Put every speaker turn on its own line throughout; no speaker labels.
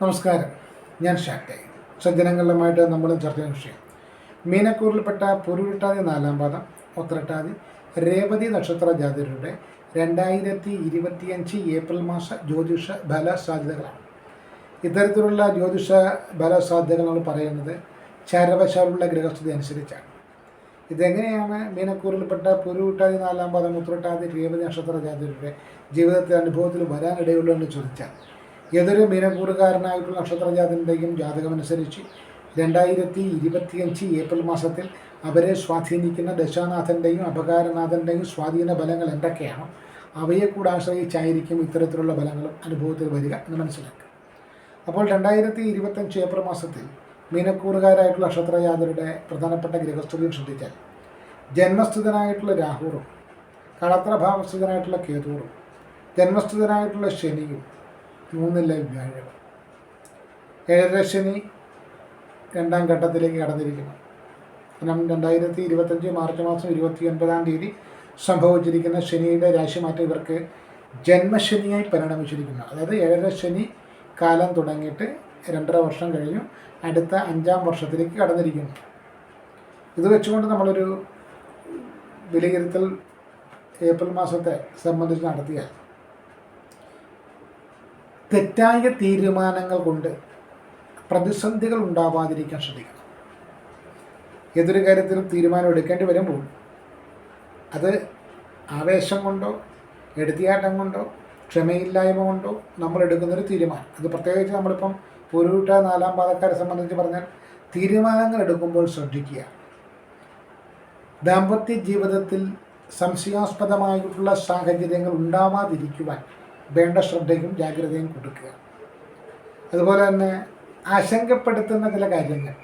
നമസ്കാരം. ഞാൻ ഷാക്ടെ. സജ്ജനങ്ങളുമായിട്ട് നമ്മൾ ചർച്ച ചെയ്യുന്ന വിഷയം മീനക്കൂറിൽപ്പെട്ട പൊരുവിട്ടാതി നാലാം പാദം ഉത്രട്ടാതി രേവതി നക്ഷത്ര ജാതിരുടെ രണ്ടായിരത്തി ഇരുപത്തിയഞ്ച് ഏപ്രിൽ മാസ ജ്യോതിഷ ഫല സാധ്യതകളാണ് ഇത്തരത്തിലുള്ള ജ്യോതിഷ ഫല സാധ്യതകൾ നമ്മൾ പറയുന്നത് ചരവശാലുള്ള ഗ്രഹസ്ഥിതി അനുസരിച്ചാണ്. ഇതെങ്ങനെയാണ് മീനക്കൂറിൽപ്പെട്ട പൊരുവിട്ടാതി നാലാം പാദം ഉത്രട്ടാതി രേവതി നക്ഷത്ര ജാതിരുടെ ജീവിതത്തിൽ അനുഭവത്തിൽ വരാനിടയുള്ളൂ എന്ന് ചോദിച്ചാൽ ഏതൊരു മീനക്കൂറുകാരനായിട്ടുള്ള നക്ഷത്രജാതന്റെയും ജാതകമനുസരിച്ച് രണ്ടായിരത്തി ഇരുപത്തിയഞ്ച് ഏപ്രിൽ മാസത്തിൽ അവരെ സ്വാധീനിക്കുന്ന ദശാനാഥന്റെയും അപകാരനാഥന്റെയും സ്വാധീന ബലങ്ങൾ എന്തൊക്കെയാണ് അവയെ കൂടെ ആശ്രയിച്ചായിരിക്കും ഇത്തരത്തിലുള്ള ബലങ്ങൾ അനുഭവത്തിൽ വരിക എന്ന് മനസ്സിലാക്കുക. അപ്പോൾ രണ്ടായിരത്തി ഇരുപത്തഞ്ച് ഏപ്രിൽ മാസത്തിൽ മീനക്കൂറുകാരായിട്ടുള്ള നക്ഷത്രജാതരുടെ പ്രധാനപ്പെട്ട ഗ്രഹസ്ഥിതിയും ശ്രദ്ധിച്ചാൽ ജന്മസ്ഥിതനായിട്ടുള്ള രാഹുറും കളത്രഭാവസ്ഥിതനായിട്ടുള്ള കേതൂറും ജന്മസ്ഥിതനായിട്ടുള്ള ശനിയും മൂന്നിലെ വ്യാഴം. ഏഴരശനി രണ്ടാം ഘട്ടത്തിലേക്ക് കടന്നിരിക്കുന്നു. കാരണം രണ്ടായിരത്തി ഇരുപത്തഞ്ച് മാർച്ച് മാസം ഇരുപത്തി ഒൻപതാം തീയതി സംഭവിച്ചിരിക്കുന്ന ശനിയുടെ രാശിമാറ്റം ഇവർക്ക് ജന്മശനിയായി പരിണമിച്ചിരിക്കുന്നു. അതായത് ഏഴരശനി കാലം തുടങ്ങിയിട്ട് രണ്ടര വർഷം കഴിഞ്ഞു. അടുത്ത അഞ്ചാം വർഷത്തിലേക്ക് കടന്നിരിക്കുന്നു. ഇത് വെച്ചുകൊണ്ട് നമ്മളൊരു വിലയിരുത്തൽ ഏപ്രിൽ മാസത്തെ സംബന്ധിച്ച് നടത്തിയാൽ തെറ്റായ തീരുമാനങ്ങൾ കൊണ്ട് പ്രതിസന്ധികൾ ഉണ്ടാവാതിരിക്കാൻ ശ്രദ്ധിക്കണം. ഏതൊരു കാര്യത്തിലും തീരുമാനം എടുക്കേണ്ടി വരുമ്പോൾ അത് ആവേശം കൊണ്ടോ എടുത്തിയാട്ടം കൊണ്ടോ ക്ഷമയില്ലായ്മ കൊണ്ടോ നമ്മൾ എടുക്കുന്നൊരു തീരുമാനം. അത് പ്രത്യേകിച്ച് നമ്മളിപ്പം പൊരുവിട്ട നാലാം പാതക്കാരെ സംബന്ധിച്ച് പറഞ്ഞാൽ തീരുമാനങ്ങൾ എടുക്കുമ്പോൾ ശ്രദ്ധിക്കുക. ദാമ്പത്യ ജീവിതത്തിൽ സംശയാസ്പദമായിട്ടുള്ള സാഹചര്യങ്ങൾ ഉണ്ടാവാതിരിക്കുവാൻ വേണ്ട ശ്രദ്ധയും ജാഗ്രതയും കൊടുക്കുക. അതുപോലെ തന്നെ ആശങ്കപ്പെടുത്തുന്ന ചില കാര്യങ്ങൾ.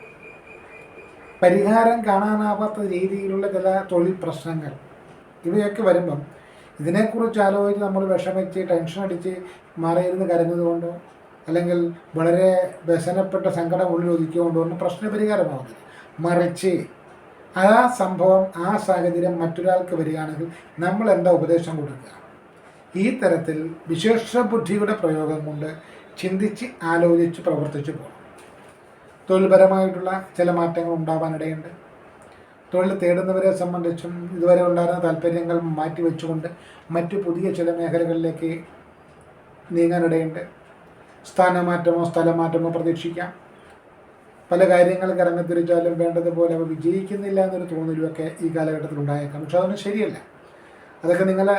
പരിഹാരം കാണാനാവാത്ത രീതിയിലുള്ള ചില തൊഴിൽ പ്രശ്നങ്ങൾ. ഇവയൊക്കെ വരുമ്പം ഇതിനെക്കുറിച്ച് ആലോചിച്ച് നമ്മൾ വിഷമിച്ച് ടെൻഷൻ അടിച്ച് മാറിയിരുന്ന് കരഞ്ഞതുകൊണ്ടോ അല്ലെങ്കിൽ വളരെ വ്യസനപ്പെട്ട സങ്കടം ഉള്ളിൽ ഒതുക്കിക്കൊണ്ടോ ഒന്നും പ്രശ്ന മറിച്ച് ആ സംഭവം ആ സാഹചര്യം മറ്റൊരാൾക്ക് വരികയാണെങ്കിൽ നമ്മൾ എന്താ ഉപദേശം കൊടുക്കുക? ഈ തരത്തിൽ വിശേഷ ബുദ്ധിയുടെ പ്രയോഗം കൊണ്ട് ചിന്തിച്ച് ആലോചിച്ച് പ്രവർത്തിച്ചു പോകണം തൊഴിൽപരമായിട്ടുള്ള ചില മാറ്റങ്ങൾ ഉണ്ടാവാനിടയുണ്ട്. തൊഴിൽ തേടുന്നവരെ സംബന്ധിച്ചും ഇതുവരെ ഉണ്ടായിരുന്ന താല്പര്യങ്ങൾ മാറ്റിവെച്ചുകൊണ്ട് മറ്റു പുതിയ ചില മേഖലകളിലേക്ക് നീങ്ങാനിടയുണ്ട്. സ്ഥാനമാറ്റമോ സ്ഥലമാറ്റമോ പ്രതീക്ഷിക്കാം. പല കാര്യങ്ങൾക്ക് ഇറങ്ങിത്തിരിച്ചാലും വേണ്ടതുപോലെ അവ വിജയിക്കുന്നില്ല എന്നൊരു തോന്നലുമൊക്കെ ഈ കാലഘട്ടത്തിൽ ഉണ്ടായേക്കാം പക്ഷെ അതൊന്നും ശരിയല്ല. അതൊക്കെ നിങ്ങളെ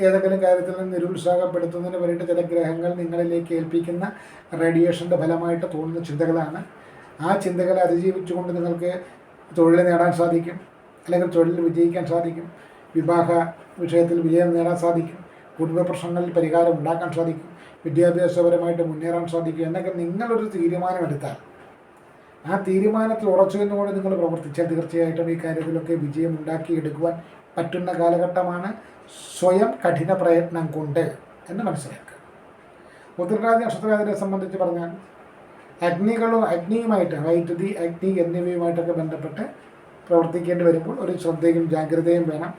ഏതെങ്കിലും കാര്യത്തിൽ നിന്ന് നിരുത്സാഹപ്പെടുത്തുന്നതിന് വേണ്ടിയിട്ട് ചില ഗ്രഹങ്ങൾ നിങ്ങളിലേക്ക് ഏൽപ്പിക്കുന്ന റേഡിയേഷന്റെ ഫലമായിട്ട് തോന്നുന്ന ചിന്തകളാണ്. ആ ചിന്തകളെ അതിജീവിച്ചുകൊണ്ട് നിങ്ങൾക്ക് തൊഴിൽ നേടാൻ സാധിക്കും. അല്ലെങ്കിൽ തൊഴിൽ വിജയിക്കാൻ സാധിക്കും. വിവാഹ വിഷയത്തിൽ വിജയം നേടാൻ സാധിക്കും. കുടുംബ പ്രശ്നങ്ങളിൽ പരിഹാരം ഉണ്ടാക്കാൻ സാധിക്കും. വിദ്യാഭ്യാസപരമായിട്ട് മുന്നേറാൻ സാധിക്കും. എന്നൊക്കെ നിങ്ങളൊരു തീരുമാനമെടുത്താൽ ആ തീരുമാനത്തിൽ ഉറച്ചു നിന്നുകൊണ്ട് നിങ്ങൾ പ്രവർത്തിച്ചാൽ തീർച്ചയായിട്ടും ഈ കാര്യത്തിലൊക്കെ വിജയം ഉണ്ടാക്കിയെടുക്കുവാൻ പറ്റുന്ന കാലഘട്ടമാണ് സ്വയം കഠിന പ്രയത്നം കൊണ്ട് എന്ന് മനസ്സിലാക്കുക. ഉത്തരരാജ നക്ഷത്രരാജനെ സംബന്ധിച്ച് പറഞ്ഞാൽ അഗ്നികളും അഗ്നിയുമായിട്ട് വൈദ്യുതി അഗ്നി എന്നിവയുമായിട്ടൊക്കെ ബന്ധപ്പെട്ട് പ്രവർത്തിക്കേണ്ടി വരുമ്പോൾ ഒരു ശ്രദ്ധയും ജാഗ്രതയും വേണം.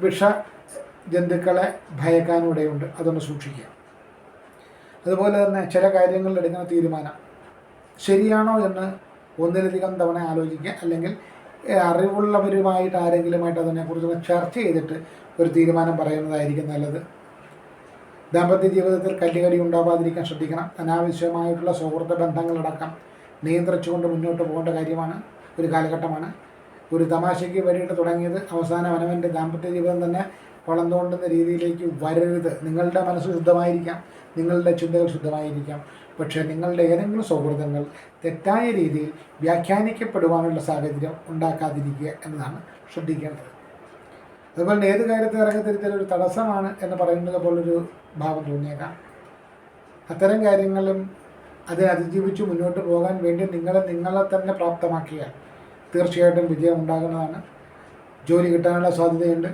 വിഷ ജന്തുക്കളെ ഭയക്കാനിടയുണ്ട്. അതൊന്ന് സൂക്ഷിക്കുക. അതുപോലെ തന്നെ ചില കാര്യങ്ങളിൽ എടുക്കുന്ന തീരുമാനം ശരിയാണോ എന്ന് ഒന്നിലധികം തവണ ആലോചിക്കുക. അല്ലെങ്കിൽ അറിവുള്ളവരുമായിട്ട് ആരെങ്കിലുമായിട്ട് അതിനെക്കുറിച്ച് ചർച്ച ചെയ്തിട്ട് ഒരു തീരുമാനം പറയുന്നതായിരിക്കും നല്ലത്. ദാമ്പത്യ ജീവിതത്തിൽ കല്ലുകടി ഉണ്ടാവാതിരിക്കാൻ ശ്രദ്ധിക്കണം. അനാവശ്യമായിട്ടുള്ള സൗഹൃദ ബന്ധങ്ങളടക്കം നിയന്ത്രിച്ചുകൊണ്ട് മുന്നോട്ട് പോകേണ്ട കാര്യമാണ് ഒരു കാലഘട്ടമാണ്. ഒരു തമാശയ്ക്ക് വേണ്ടിയിട്ട് തുടങ്ങിയത് അവസാനം അവനവന്റെ ദാമ്പത്യ ജീവിതം തന്നെ വളർന്നുകൊണ്ടുന്ന രീതിയിലേക്ക് വരരുത്. നിങ്ങളുടെ മനസ്സ് ശുദ്ധമായിരിക്കാം. നിങ്ങളുടെ ചിന്തകൾ ശുദ്ധമായിരിക്കാം. പക്ഷേ നിങ്ങളുടെ ഏതെങ്കിലും സൗഹൃദങ്ങൾ തെറ്റായ രീതിയിൽ വ്യാഖ്യാനിക്കപ്പെടുവാനുള്ള സാഹചര്യം ഉണ്ടാക്കാതിരിക്കുക എന്നതാണ് ശ്രദ്ധിക്കേണ്ടത്. അതുപോലെ ഏത് കാര്യത്തിൽ ഇറങ്ങിത്തിരിച്ചാൽ ഒരു തടസ്സമാണ് എന്ന് പറയുന്നത് പോലൊരു ഭാവം തോന്നിയേക്കാം. അത്തരം കാര്യങ്ങളും അതിനെ അതിജീവിച്ച് മുന്നോട്ട് പോകാൻ വേണ്ടി നിങ്ങളെ നിങ്ങളെ തന്നെ പ്രാപ്തമാക്കിയാൽ തീർച്ചയായിട്ടും വിജയം ഉണ്ടാകുന്നതാണ്. ജോലി കിട്ടാനുള്ള സാധ്യതയുണ്ട്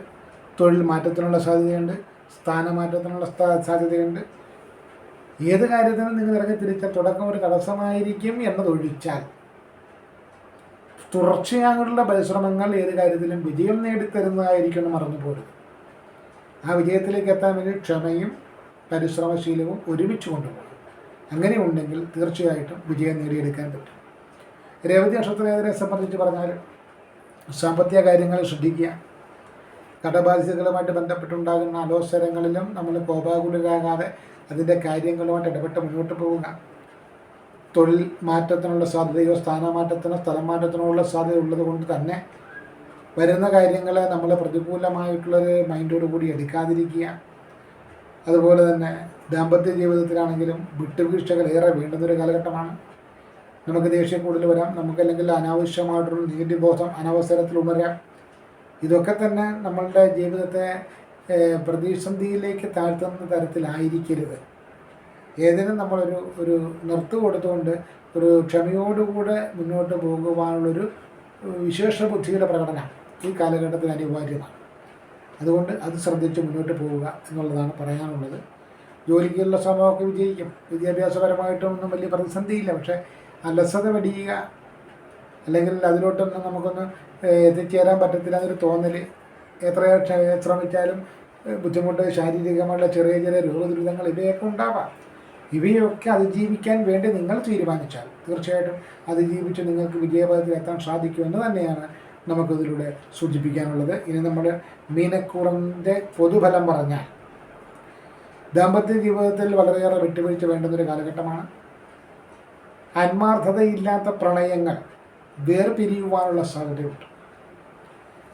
തൊഴിൽ മാറ്റത്തിനുള്ള സാധ്യതയുണ്ട് സ്ഥാനമാറ്റത്തിനുള്ള സാധ്യതയുണ്ട്. ഏത് കാര്യത്തിനും നിങ്ങൾ ഇറങ്ങി തിരിച്ചാൽ തുടക്കം ഒരു തടസ്സമായിരിക്കും എന്നതൊഴിച്ചാൽ. തുടർച്ചയായുള്ള പരിശ്രമങ്ങൾ ഏത് കാര്യത്തിലും വിജയം നേടിത്തരുന്നതായിരിക്കണം മറന്നു പോരുത് ആ വിജയത്തിലേക്ക് എത്താൻ വേണ്ടി ക്ഷമയും പരിശ്രമശീലവും ഒരുമിച്ച് കൊണ്ടുപോകണം. അങ്ങനെ ഉണ്ടെങ്കിൽ തീർച്ചയായിട്ടും വിജയം നേടിയെടുക്കാൻ പറ്റും. രേവതി നക്ഷത്രത്തിനെ സംബന്ധിച്ച് പറഞ്ഞാൽ സാമ്പത്തിക കാര്യങ്ങൾ ശ്രദ്ധിക്കുക. കടബാധിതകളുമായിട്ട് ബന്ധപ്പെട്ടുണ്ടാകുന്ന അലോസരങ്ങളിലും നമ്മൾ കോപാകുലരാകാതെ അതിന്റെ കാര്യങ്ങളുമായിട്ട് ഇടപെട്ട് മുന്നോട്ട് പോവുക. തൊഴിൽ മാറ്റത്തിനുള്ള സാധ്യതയോ സ്ഥാനമാറ്റത്തിനോ സ്ഥലം മാറ്റത്തിനോ ഉള്ള സാധ്യത ഉള്ളത് കൊണ്ട് തന്നെ വരുന്ന കാര്യങ്ങളെ നമ്മൾ പ്രതികൂലമായിട്ടുള്ളൊരു മൈൻഡോട് കൂടി എടുക്കാതിരിക്കുക. അതുപോലെ തന്നെ ദാമ്പത്യ ജീവിതത്തിലാണെങ്കിലും വിട്ടുവീഴ്ചകൾ ഏറെ വേണ്ടുന്നൊരു കാലഘട്ടമാണ്. നമുക്ക് ദേഷ്യം കൂടുതൽ വരാം. നമുക്കല്ലെങ്കിൽ അനാവശ്യമായിട്ടുള്ള നീതിബോധം അനവസരത്തിൽ ഉണരാം ഇതൊക്കെ തന്നെ നമ്മളുടെ ജീവിതത്തെ പ്രതിസന്ധിയിലേക്ക് താഴ്ത്തുന്ന തരത്തിലായിരിക്കരുത്. ഏതിനും നമ്മളൊരു ഒരു നിർത്തു കൊടുത്തുകൊണ്ട് ഒരു ക്ഷമയോടുകൂടെ മുന്നോട്ട് പോകുവാനുള്ളൊരു വിശേഷ ബുദ്ധിയുടെ പ്രകടനം ഈ കാലഘട്ടത്തിൽ അനിവാര്യമാണ്. അതുകൊണ്ട് അത് ശ്രദ്ധിച്ച് മുന്നോട്ട് പോവുക എന്നുള്ളതാണ് പറയാനുള്ളത്. ജോലിക്കുള്ള ശ്രമമൊക്കെ വിജയിക്കും. വിദ്യാഭ്യാസപരമായിട്ടൊന്നും വലിയ പ്രതിസന്ധിയില്ല. പക്ഷേ അലസത വെടിയുക അല്ലെങ്കിൽ അതിലോട്ടൊന്നും നമുക്കൊന്ന് എത്തിച്ചേരാൻ പറ്റത്തില്ല എന്നൊരു തോന്നൽ എത്ര ശ്രമിച്ചാലും ബുദ്ധിമുട്ട് ശാരീരികമായിട്ടുള്ള ചെറിയ ചെറിയ രോഗദുരിതങ്ങൾ ഇവയൊക്കെ ഉണ്ടാവാം. ഇവയൊക്കെ അതിജീവിക്കാൻ വേണ്ടി നിങ്ങൾ തീരുമാനിച്ചാൽ തീർച്ചയായിട്ടും അതിജീവിച്ച് നിങ്ങൾക്ക് വിജയപഥത്തിൽ എത്താൻ സാധിക്കുമെന്ന് തന്നെയാണ് നമുക്കിതിലൂടെ സൂചിപ്പിക്കാനുള്ളത്. ഇനി നമ്മൾ മീനക്കൂറിന്റെ പൊതുഫലം പറഞ്ഞാൽ ദാമ്പത്യ ജീവിതത്തിൽ വളരെയേറെ വിട്ടുവീഴ്ച വേണ്ടുന്നൊരു കാലഘട്ടമാണ്. ആത്മാർത്ഥതയില്ലാത്ത പ്രണയങ്ങൾ വേർപിരിയുവാനുള്ള സാധ്യതയുണ്ട്.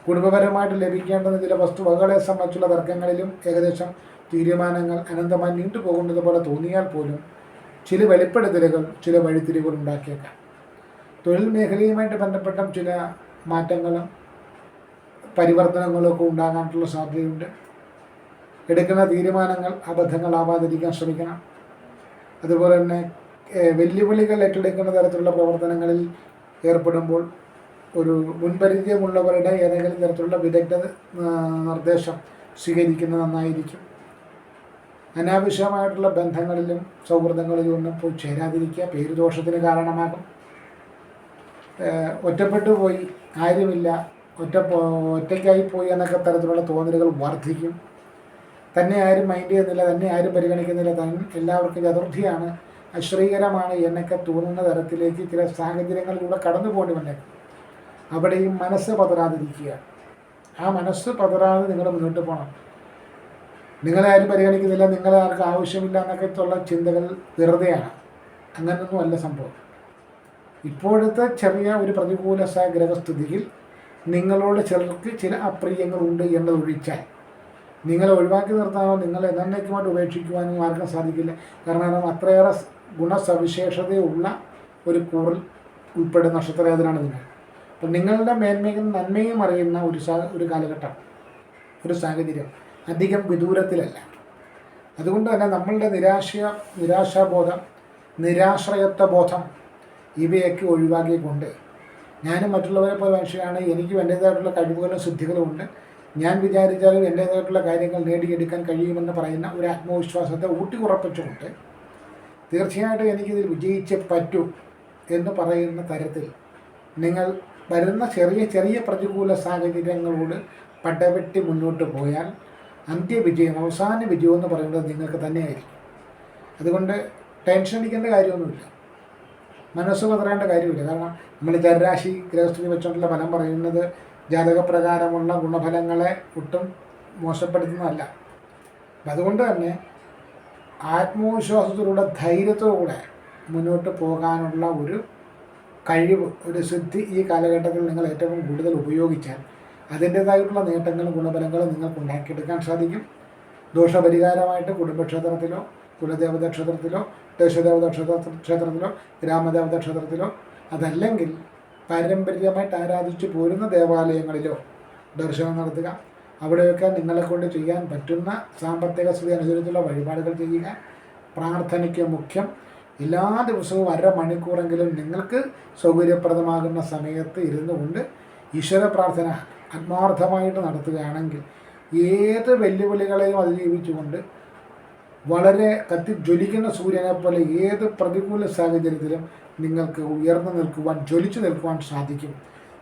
കുടുംബപരമായിട്ട് ലഭിക്കേണ്ടുന്ന ചില വസ്തുവകകളെ സംബന്ധിച്ചുള്ള തർക്കങ്ങളിലും ഏകദേശം തീരുമാനങ്ങൾ അനന്തമായി നീണ്ടുപോകുന്നത് പോലെ തോന്നിയാൽ പോലും ചില വെളിപ്പെടുത്തലുകൾ ചില വഴിത്തിരിവുകൾ ഉണ്ടാക്കിയേക്കാം. തൊഴിൽ മേഖലയുമായിട്ട് ബന്ധപ്പെട്ട ചില മാറ്റങ്ങളും പരിവർത്തനങ്ങളും ഒക്കെ ഉണ്ടാകാനുള്ള സാധ്യതയുണ്ട്. എടുക്കുന്ന തീരുമാനങ്ങൾ അബദ്ധങ്ങളാവാതിരിക്കാൻ ശ്രമിക്കണം. അതുപോലെ തന്നെ വെല്ലുവിളികൾ ഏറ്റെടുക്കുന്ന തരത്തിലുള്ള പ്രവർത്തനങ്ങളിൽ ഏർപ്പെടുമ്പോൾ ഒരു മുൻപരിചയമുള്ളവരുടെ ഏതെങ്കിലും തരത്തിലുള്ള വിദഗ്ധ നിർദ്ദേശം സ്വീകരിക്കുന്നത് നന്നായിരിക്കും. അനാവശ്യമായിട്ടുള്ള ബന്ധങ്ങളിലും സൗഹൃദങ്ങളിലും ഒന്നും പോയി ചേരാതിരിക്കുക പേരുദോഷത്തിന് കാരണമാകും. ഒറ്റപ്പെട്ടു പോയി ആരുമില്ല ഒറ്റ ഒറ്റയ്ക്കായി പോയി എന്നൊക്കെ തരത്തിലുള്ള തോന്നലുകൾ വർദ്ധിക്കും. തന്നെ ആരും മൈൻഡ് ചെയ്യുന്നില്ല തന്നെ ആരും പരിഗണിക്കുന്നില്ല തൻ എല്ലാവർക്കും ചതുർത്ഥിയാണ് അശ്രീകരമാണ് എന്നൊക്കെ തോന്നുന്ന തരത്തിലേക്ക് ചില സാഹചര്യങ്ങളിലൂടെ കടന്നു പോകേണ്ടി വന്നേക്കും. അവിടെയും മനസ്സ് പതറാതിരിക്കുക ആ മനസ്സ് പതറാതെ നിങ്ങൾ മുന്നോട്ട് പോകണം നിങ്ങളെ ആരും പരിഗണിക്കുന്നില്ല. നിങ്ങളെ ആർക്കും ആവശ്യമില്ല എന്നൊക്കെ ഉള്ള ചിന്തകൾ വെറുതെയാണ്. അങ്ങനൊന്നും അല്ല സംഭവം. ഇപ്പോഴത്തെ ചെറിയ ഒരു പ്രതികൂല ഗ്രഹസ്ഥിതിയിൽ നിങ്ങളോട് ചിലർക്ക് ചില അപ്രിയങ്ങളുണ്ട് എന്നതൊഴിച്ചാൽ നിങ്ങളെ ഒഴിവാക്കി നിർത്താനോ നിങ്ങളെ എന്നേക്കുമായിട്ട് ഉപേക്ഷിക്കുവാനും ആർക്കും സാധിക്കില്ല. കാരണം അത്രയേറെ ഗുണസവിശേഷതയുള്ള ഒരു കൂറിൽ ഉൾപ്പെടുന്ന നക്ഷത്രവേദനാണ് നിങ്ങൾ. അപ്പം നിങ്ങളുടെ മേന്മയും നന്മയും അറിയുന്ന ഒരു ഒരു കാലഘട്ടം ഒരു സാഹചര്യം അധികം വിദൂരത്തിലല്ല. അതുകൊണ്ട് തന്നെ നമ്മളുടെ നിരാശ നിരാശാബോധം നിരാശ്രയത്വ ബോധം ഇവയൊക്കെ ഒഴിവാക്കിക്കൊണ്ട് ഞാനും മറ്റുള്ളവരെ പോലെ മനുഷ്യനാണ് എനിക്കും എന്റേതായിട്ടുള്ള കഴിവുകളും സിദ്ധികളും ഉണ്ട്. ഞാൻ വിചാരിച്ചാലും എന്റേതായിട്ടുള്ള കാര്യങ്ങൾ നേടിയെടുക്കാൻ കഴിയുമെന്ന് പറയുന്ന ഒരു ആത്മവിശ്വാസത്തെ ഊട്ടിയുറപ്പിച്ചുകൊണ്ട് തീർച്ചയായിട്ടും എനിക്കിതിൽ വിജയിച്ചേ പറ്റൂ എന്ന് പറയുന്ന തരത്തിൽ നിങ്ങൾ വരുന്ന ചെറിയ ചെറിയ പ്രതികൂല സാഹചര്യങ്ങളോട് പടവെട്ടി മുന്നോട്ട് പോയാൽ അന്ത്യവിജയം അവസാന വിജയം എന്ന് പറയുന്നത് നിങ്ങൾക്ക് തന്നെയായിരിക്കും. അതുകൊണ്ട് ടെൻഷൻ അടിക്കേണ്ട കാര്യമൊന്നുമില്ല. മനസ്സ് പതറേണ്ട കാര്യമില്ല. കാരണം നമ്മൾ ജലരാശി ഗ്രഹസ്ഥിതി വെച്ചുകൊണ്ടുള്ള ഫലം പറയുന്നത്. ജാതകപ്രകാരമുള്ള ഗുണഫലങ്ങളെ ഒട്ടും മോശപ്പെടുത്തുന്നതല്ല. അതുകൊണ്ട് തന്നെ ആത്മവിശ്വാസത്തിലൂടെ ധൈര്യത്തോടെ മുന്നോട്ട് പോകാനുള്ള ഒരു കഴിവ് ഒരു ഈ കാലഘട്ടത്തിൽ നിങ്ങൾ ഏറ്റവും കൂടുതൽ ഉപയോഗിച്ചാൽ അതിന്റേതായിട്ടുള്ള നേട്ടങ്ങളും ഗുണഫലങ്ങളും നിങ്ങൾക്ക് ഉണ്ടാക്കിയെടുക്കാൻ സാധിക്കും. ദോഷപരിഹാരമായിട്ട് കുടുംബക്ഷേത്രത്തിലോ കുലദേവത ക്ഷേത്രത്തിലോ ദേശദേവത ക്ഷേത്ര ക്ഷേത്രത്തിലോ ഗ്രാമദേവത ക്ഷേത്രത്തിലോ അതല്ലെങ്കിൽ പാരമ്പര്യമായിട്ട് ആരാധിച്ചു പോരുന്ന ദേവാലയങ്ങളിലോ ദർശനം നടത്തുക. അവിടെയൊക്കെ നിങ്ങളെ കൊണ്ട് ചെയ്യാൻ പറ്റുന്ന സാമ്പത്തിക സ്ഥിതി അനുസരിച്ചുള്ള വഴിപാടുകൾ ചെയ്യുക. പ്രാർത്ഥനയ്ക്ക് മുഖ്യം. എല്ലാ ദിവസവും അരമണിക്കൂറെങ്കിലും നിങ്ങൾക്ക് സൗകര്യപ്രദമാകുന്ന സമയത്ത് ഇരുന്നു കൊണ്ട് ഈശ്വര പ്രാർത്ഥന ആത്മാർത്ഥമായിട്ട് നടത്തുകയാണെങ്കിൽ ഏത് വെല്ലുവിളികളെയും അതിജീവിച്ചുകൊണ്ട് വളരെ കത്തിജ്വലിക്കുന്ന സൂര്യനെ പോലെ ഏത് പ്രതികൂല സാഹചര്യത്തിലും നിങ്ങൾക്ക് ഉയർന്നു നിൽക്കുവാൻ ജ്വലിച്ചു നിൽക്കുവാൻ സാധിക്കും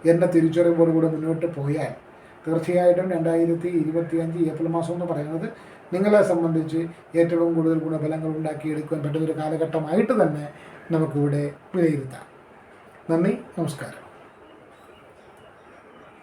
എന്ന തിരിച്ചറിവോടുകൂടി മുന്നോട്ട് പോയാൽ തീർച്ചയായിട്ടും രണ്ടായിരത്തി ഇരുപത്തിയഞ്ച് ഏപ്രിൽ മാസം എന്ന് പറയുന്നത് നിങ്ങളെ സംബന്ധിച്ച് ഏറ്റവും കൂടുതൽ ഗുണഫലങ്ങൾ ഉണ്ടാക്കിയെടുക്കാൻ പറ്റുന്നൊരു കാലഘട്ടമായിട്ട് തന്നെ നമുക്കിവിടെ വിലയിരുത്താം. നന്ദി നമസ്കാരം.